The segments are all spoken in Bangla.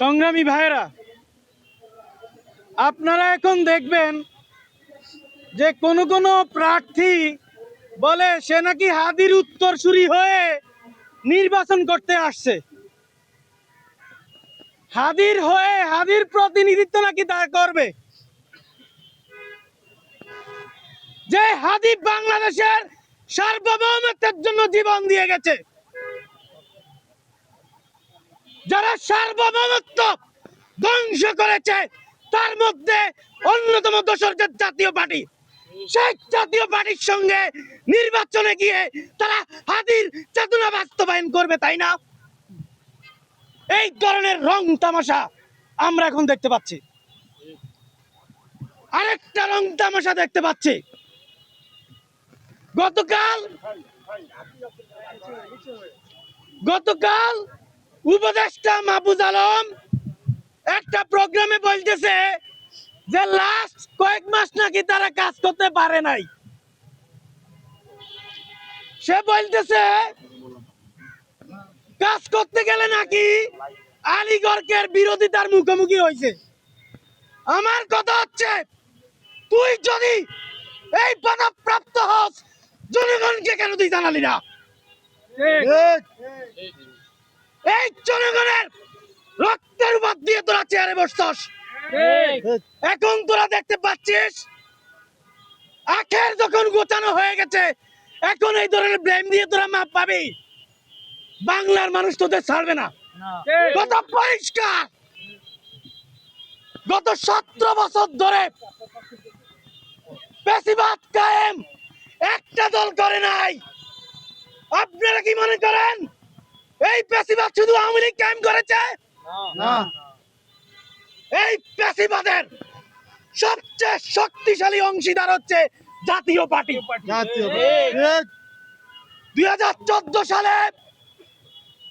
সংগ্রামী ভাইয়েরা, আপনারা এখন দেখবেন যে কোন কোন প্রার্থী বলে সে নাকি হাদির উত্তরসূরি হয়ে নির্বাচন করতে আসছে। হাদির হয়ে হাদির প্রতিনিধিত্ব নাকি তার করবে? যে হাদি বাংলাদেশের সার্বভৌমত্বের জন্য জীবন দিয়ে গেছে। যারা সার্বভৌমত্ব ধ্বংস করেছে, তার মধ্যে অন্যতম দোসরদের জাতীয় পার্টি। সেই জাতীয় পার্টির সঙ্গে নির্বাচনে গিয়ে তারা হাদির চেতনা বাস্তবায়ন করবে, তাই না? এই ধরনের রং তামাশা আমরা এখন দেখতে পাচ্ছি। আরেকটা রং তামাশা দেখতে পাচ্ছি। গতকাল গতকাল উপদেষ্টা মাহবুজ আলম একটা প্রোগ্রামে বলতেছে যে লাস্ট কয়েক মাস নাকি তারা কাজ করতে পারে নাই। সে বলতেছে কাজ করতে গেলে নাকি আলিগড়কের বিরোধিতার মুখোমুখি হয়েছে আমার কথা হচ্ছে তুই যদি এই পদপ্রাপ্ত হস জনগণকে কেন তুই জানালি না? এই জনগণের রক্তের উপর দিয়ে তোরা চেয়ারে বসছস। এখন তোরা দেখতে পাচ্ছিস আখের যখন গোছানো হয়ে গেছে এখন এই ধরনের ব্লেম দিয়ে তোরা মাপ পাবি। বাংলার মানুষ তোদের ছাড়বে না। কত পরিষ্কার। গত সতেরো বছর ধরে বেশিবাদ কায়েম একটা দল করে নাই। আপনারা কি মনে করেন? এই পেশিবাদ শুধু আওয়ামী লীগ কায়েম করেছে? এই পেশিবাদের সবচেয়ে শক্তিশালী অংশীদার হচ্ছে জাতীয় পার্টি। দুই হাজার চোদ্দ সালে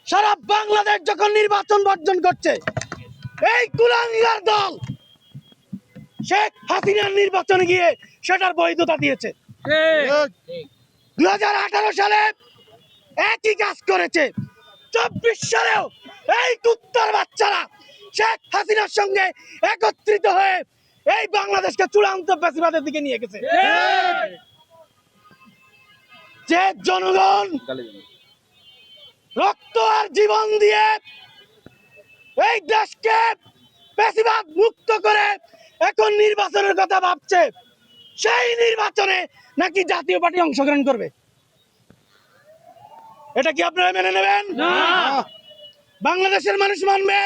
সারা বাংলাদেশ যখন নির্বাচন বর্জন করছে এই কুলাঙ্গার দল শেখ হাসিনার নির্বাচনে গিয়ে সেটার বৈধতা দিয়েছে। দুই হাজার আঠারো সালে একই কাজ করেছে। চব্বিশ সালেও এই কুত্তার বাচ্চারা শেখ হাসিনার সঙ্গে একত্রিত হয়ে এই বাংলাদেশকে চূড়ান্ত বেশিবাদের দিকে নিয়ে গেছে। যে জনগণ রক্ত আর জীবন দিয়ে এই দেশকে বেশিরভাগ মুক্ত করে এখন নির্বাচনের কথা ভাবছে, সেই নির্বাচনে নাকি জাতীয় পার্টি অংশগ্রহণ করবে? এটা কি আপনারা মেনে নেবেন? বাংলাদেশের মানুষ মানবে?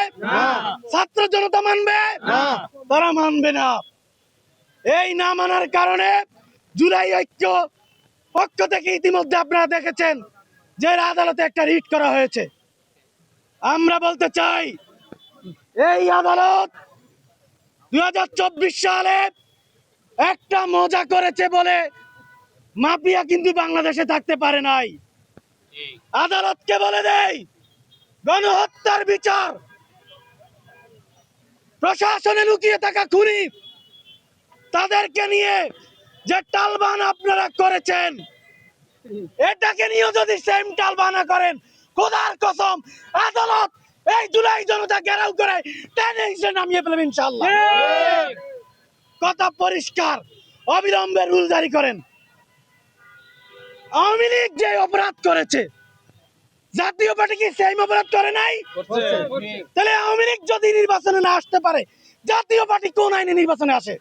ছাত্র জনতা মানবে? তারা মানবে না। এই না মানার কারণে জুলাই ঐক্য পক্ষ থেকে ইতিমধ্যে আপনারা দেখেছেন যে আদালতে একটা রিট করা হয়েছে। আমরা বলতে চাই এই আদালত দু হাজার চব্বিশ সালে একটা মজা করেছে বলে মাফিয়া কিন্তু বাংলাদেশে থাকতে পারে নাই। আদালতকে বলে দেই গণহত্যার বিচার। প্রশাসনে লুকিয়ে থাকা খুনি তাদেরকে নিয়ে যে টালবান আপনারা করেছেন এটাকে নিয়ে যদি সেম টালবানা করেন খোদার কসম আদালত এই জুলাই জনতা ঘেরাও করে টেনে হিসেবে নামিয়ে ফেলবেন ইনশাল্লাহ কথা পরিষ্কার অবিলম্বে রুল জারি করেন। আওয়ামী লীগ যে অপরাধ করেছে জাতীয় পার্টি কি সেম অপরাধ করে নাই? তাহলে আওয়ামী লীগ যদি নির্বাচনে না আসতে পারে জাতীয় পার্টি কোন আইনে নির্বাচনে আসে?